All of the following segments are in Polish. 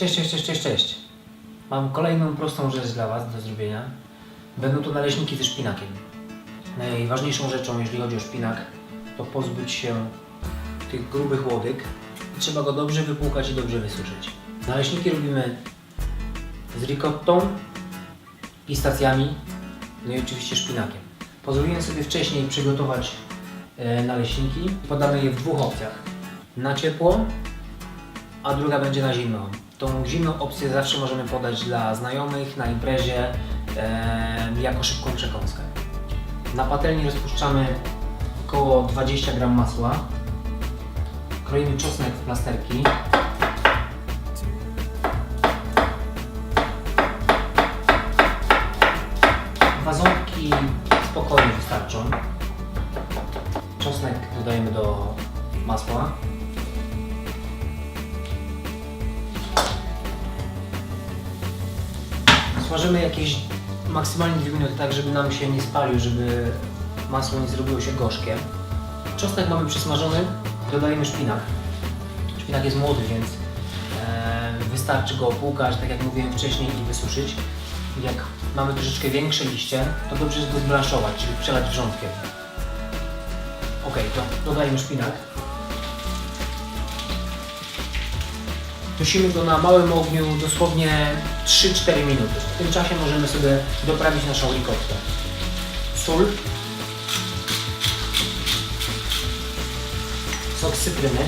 Cześć, cześć, cześć, cześć, cześć. Mam kolejną prostą rzecz dla Was do zrobienia. Będą to naleśniki ze szpinakiem. Najważniejszą rzeczą, jeśli chodzi o szpinak, to pozbyć się tych grubych łodyg. Trzeba go dobrze wypłukać i dobrze wysuszyć. Naleśniki robimy z ricottą, pistacjami, no i oczywiście szpinakiem. Pozwoliłem sobie wcześniej przygotować e, naleśniki. Podamy je w dwóch opcjach. Na ciepło, a druga będzie na zimno. Tą zimną opcję zawsze możemy podać dla znajomych na imprezie e, jako szybką przekąskę. Na patelni rozpuszczamy około 20 g masła. Kroimy czosnek w plasterki. Wazonki spokojnie wystarczą. Czosnek dodajemy do masła. Smażymy jakieś maksymalnie 2 minuty, tak żeby nam się nie spalił, żeby masło nie zrobiło się gorzkie. Czosnek mamy przysmażony, dodajemy szpinak. Szpinak jest młody, więc e, wystarczy go opłukać, tak jak mówiłem wcześniej, i wysuszyć. Jak mamy troszeczkę większe liście, to dobrze jest go zblanszować, czyli przelać wrzątkiem. Ok, to dodajemy szpinak. Dusimy go na małym ogniu dosłownie 3-4 minuty. W tym czasie możemy sobie doprawić naszą ricottę. Sól. Sok cytryny.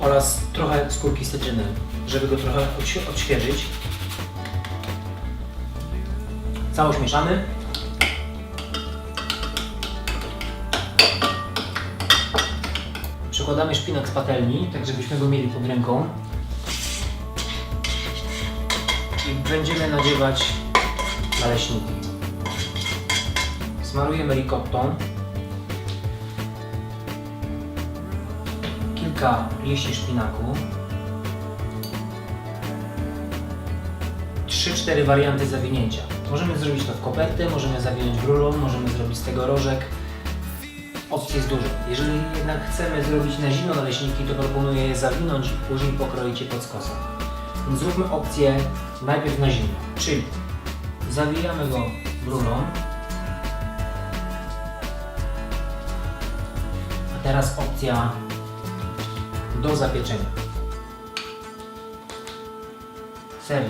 Oraz trochę skórki z cytryny, żeby go trochę odświe- odświeżyć. Całość mieszamy. Przekładamy szpinak z patelni, tak żebyśmy go mieli pod ręką. I będziemy nadziewać naleśniki. Smarujemy ricottą. Kilka liści szpinaku. 3-4 warianty zawinięcia. Możemy zrobić to w kopertę, możemy zawinąć w rulon, możemy zrobić z tego rożek. Opcji jest dużo. Jeżeli jednak chcemy zrobić na zimno naleśniki, to proponuję je zawinąć później pokroić je pod skosem. Więc zróbmy opcję najpierw na zimno, czyli zawijamy go rulon. A teraz opcja do zapieczenia. Ser.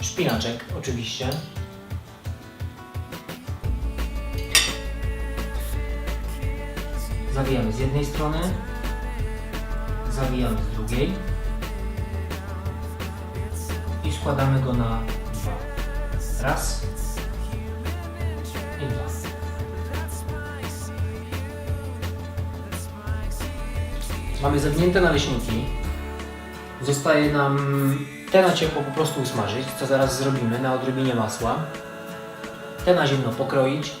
Szpinaczek oczywiście. Zawijamy z jednej strony, zawijamy z drugiej i składamy go na dwa. Raz i dwa. Mamy zawinięte naleśniki. Zostaje nam te na ciepło po prostu usmażyć, co zaraz zrobimy na odrobinie masła. Te na zimno pokroić.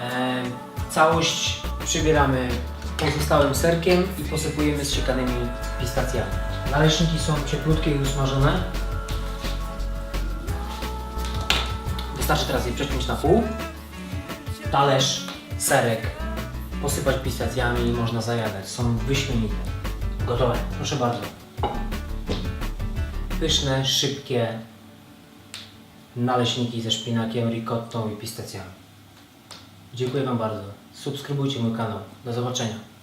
E, całość przybieramy pozostałym serkiem i posypujemy zsiekanymi pistacjami. Naleśniki są cieplutkie i usmażone. Wystarczy teraz je przeciąć na pół. Talerz, serek, posypać pistacjami i można zajadać. Są wyśmienite. Gotowe. Proszę bardzo. Pyszne, szybkie naleśniki ze szpinakiem, ricottą i pistacjami. Dziękuję Wam bardzo. Subskrybujcie mój kanał. Do zobaczenia.